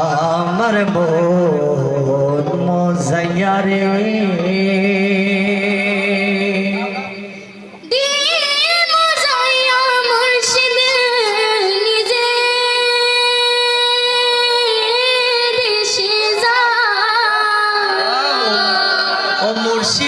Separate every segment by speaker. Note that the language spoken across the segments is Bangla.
Speaker 1: আমার বোন মোজাইয়ারে মুর্শিদ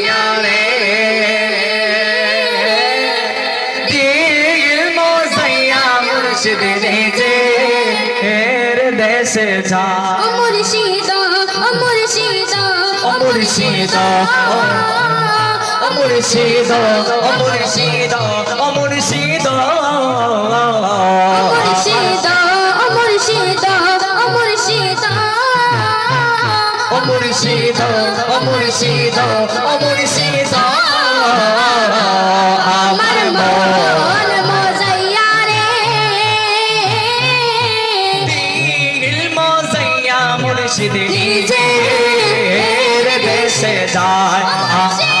Speaker 1: মুর্শিদ নিজে এর দেশে যা ও
Speaker 2: মুর্শিদ ও মুর্শিদ ও মুর্শিদ
Speaker 1: ও মুর্শিদ ও মুর্শিদ ও মুর্শিদ মুর্শিদ ও মুর্শিদ ও মুর্শিদ মসজিদ নিজের দেশে যায়।